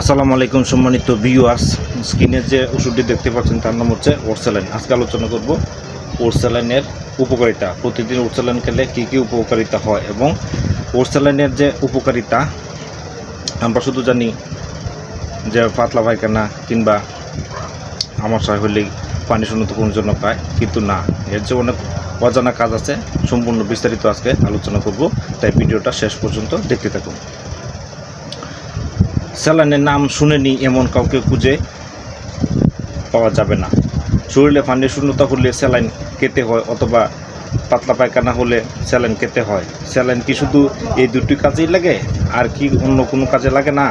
আসসালামু আলাইকুম সম্মানিত ভিউয়ার্স স্ক্রিনে যে ওষুধটি দেখতে পাচ্ছেন, তার নাম হচ্ছে ওরসেলাইন আজকে আলোচনা করব ওরসেলাইনের উপকারিতা। প্রতিদিন ওরসেলাইন খেলে কী কী উপকারিতা হয় এবং ওরসেলাইনের যে উপকারিতা, আমরা শুধু জানি যে পাতলা পায়খানা কিংবা আমার আমাশা হলেই পানি শূন্যতা পূরণের জন্য পায়, কিন্তু না। এর যে অনেক অজানা কাজ আছে, সম্পূর্ণ বিস্তারিত আজকে আলোচনা করব। তাই ভিডিওটা শেষ পর্যন্ত দেখতে থাকুন। স্যালাইনের নাম শুনেনি, এমন কাউকে খুঁজে পাওয়া যাবে না। শরীরে পানির শূন্যতা হলে স্যালাইন খেতে হয়, অথবা পাতলা পায়খানা হলে স্যালাইন খেতে হয়। স্যালাইন কি শুধু এই দুটি কাজেই লাগে, আর কি অন্য কোনো কাজে লাগে না?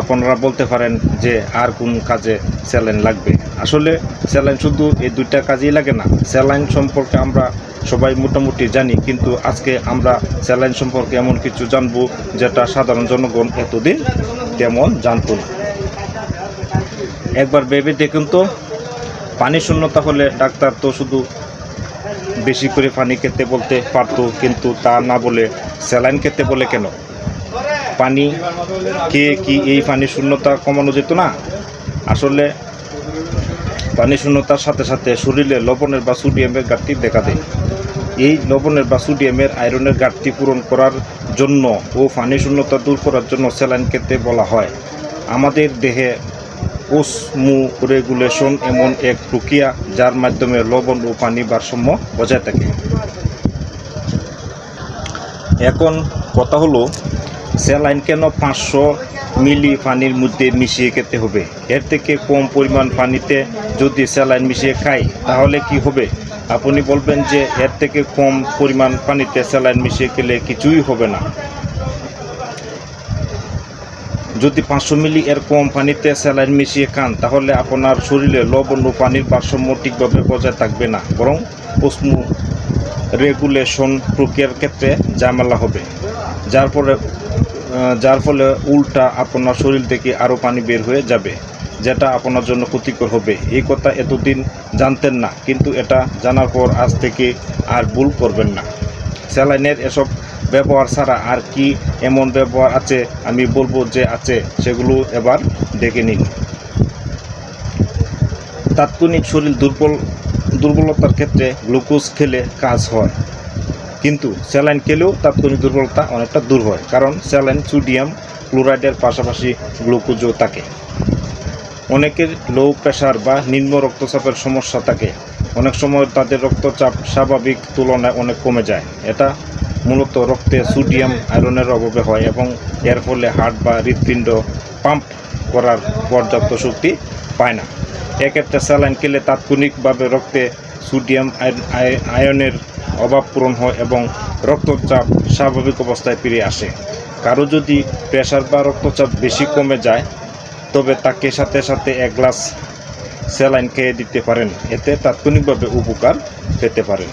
আপনারা বলতে পারেন যে আর কোন কাজে স্যালাইন লাগবে? আসলে স্যালাইন শুধু এই দুইটা কাজেই লাগে না। স্যালাইন সম্পর্কে আমরা সবাই মোটামুটি জানি, কিন্তু আজকে আমরা স্যালাইন সম্পর্কে এমন কিছু জানব যেটা সাধারণ জনগণ এতদিন তেমন জানতো না। একবার ভেবে দেখুন তো, পানি শূন্যতা হলে ডাক্তার তো শুধু বেশি করে পানি খেতে বলতে পারতো, কিন্তু তা না বলে স্যালাইন খেতে বলে কেন? পানি খেয়ে কি এই পানি শূন্যতা কমানো যেত না? আসলে পানি শূন্যতার সাথে সাথে শরীরে লবণের বা সোডিয়ামের ঘাটতি দেখা দেয়। এই লবণের বা সোডিয়ামের আয়রনের ঘাটতি পূরণ করার জন্য ও পানি শূন্যতা দূর করার জন্য স্যালাইন খেতে বলা হয়। আমাদের দেহে ওসমু রেগুলেশন এমন এক প্রক্রিয়া যার মাধ্যমে লবণ ও পানি ভারসাম্য বজায় থাকে। এখন কথা হলো স্যালাইন কেন পাঁচশো মিলি পানির মধ্যে মিশিয়ে খেতে হবে? এর থেকে কম পরিমাণ পানিতে যদি স্যালাইন মিশিয়ে খাই, তাহলে কি হবে? আপনি বলবেন যে এর থেকে কম পরিমাণ পানিতে স্যালাইন মিশিয়ে খেলে কিছুই হবে না। যদি পাঁচশো মিলি এর কম পানিতে স্যালাইন মিশিয়ে খান, তাহলে আপনার শরীরে লবণ ও পানির ভারসাম্য ঠিকভাবে বজায় থাকবে না। বরং উষ্ণ রেগুলেশন প্রক্রিয়ার ক্ষেত্রে ঝামেলা হবে। যার ফলে যার ফলে উল্টা আপনার শরীর থেকে আরও পানি বের হয়ে যাবে, যেটা আপনার জন্য ক্ষতিকর হবে। এই কথা এতদিন জানতেন না, কিন্তু এটা জানার পর আজ থেকে আর ভুল করবেন না। স্যালাইনের এসব ব্যবহার ছাড়া আর কি এমন ব্যবহার আছে, আমি বলব যে আছে, সেগুলো এবার দেখে নিন। তাৎক্ষণিক শরীর দুর্বল, দুর্বলতার ক্ষেত্রে গ্লুকোজ খেলে কাজ হয়। কিন্তু স্যালাইন খেলেও তাৎক্ষণিক দুর্বলতা অনেকটা দূর হয়, কারণ স্যালাইন, সোডিয়াম, ক্লোরাইডের পাশাপাশি গ্লুকোজও থাকে। অনেকের লো প্রেশার বা নিম্ন রক্তচাপের সমস্যা থাকে। অনেক সময় তাদের রক্তচাপ স্বাভাবিক তুলনায় অনেক কমে যায়। এটা মূলত রক্তে সোডিয়াম, আয়রনের অভাবে হয় এবং এর ফলে হার্ট বা হৃৎপিণ্ড পাম্প করার পর্যাপ্ত শক্তি পায় না। এক্ষেত্রে স্যালাইন খেলে তাৎক্ষণিকভাবে রক্তে সোডিয়াম আয়- আয়- আয়নের অভাব পূরণ হয় এবং রক্তচাপ স্বাভাবিক অবস্থায় ফিরে আসে। কারও যদি প্রেশার বা রক্তচাপ বেশি কমে যায়, তবে তাকে সাথে সাথে এক গ্লাস স্যালাইন খেয়ে দিতে পারেন। এতে তাৎক্ষণিকভাবে উপকার পেতে পারেন।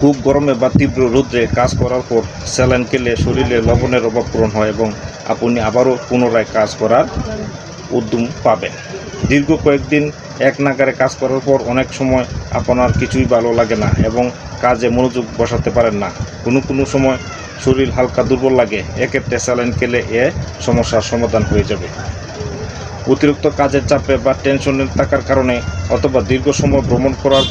খুব গরমে বা তীব্র রৌদ্রে কাজ করার পর স্যালাইন খেলে শরীরে লবণের অভাব পূরণ হয় এবং আপনি আবারও পুনরায় কাজ করার উদ্যম পাবেন। দীর্ঘ কয়েকদিন এক নাগারে কাজ করার পর অনেক সময় আপনার কিছুই ভালো লাগে না এবং কাজে মনোযোগ বসাতে পারেন না। কোনো কোনো সময় শরীর হালকা দুর্বল লাগে, এক্ষেত্রে স্যালাইন খেলে এ সমস্যার সমাধান হয়ে যাবে। অতিরিক্ত কাজের চাপে বা টেনশনের থাকার কারণে অথবা দীর্ঘ সময় ভ্রমণ করার,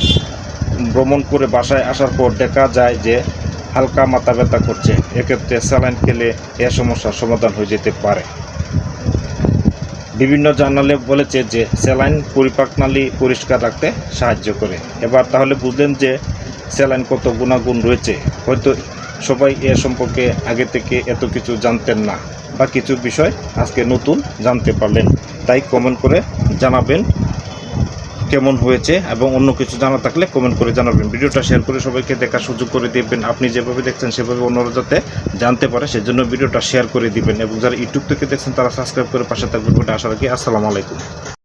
ভ্রমণ করে বাসায় আসার পর দেখা যায় যে হালকা মাথা ব্যথা করছে, এক্ষেত্রে স্যালাইন খেলে এ সমস্যার সমাধান হয়ে যেতে পারে। বিভিন্ন জার্নালে বলেছে যে স্যালাইন পরিপাকনালী পরিষ্কার রাখতে সাহায্য করে। এবার তাহলে বুঝলেন যে স্যালাইন কত গুণাগুণ রয়েছে। হয়তো সবাই এ সম্পর্কে আগে থেকে এত কিছু জানতেন না বা কিছু বিষয় আজকে নতুন জানতে পারলেন। তাই কমেন্ট করে জানাবেন কেমন হয়েছে এবং অন্য কিছু জানা থাকলে কমেন্ট করে জানাবেন। ভিডিওটা শেয়ার করে সবাইকে দেখার সুযোগ করে দিবেন। আপনি যেভাবে দেখছেন, সেভাবে অন্যরা যাতে জানতে পারে, সেজন্য ভিডিওটা শেয়ার করে দিবেন। এবং যারা ইউটিউব থেকে দেখছেন, তারা সাবস্ক্রাইব করে পাশে থাকবেন বলে আশা রাখি। আসসালামু আলাইকুম।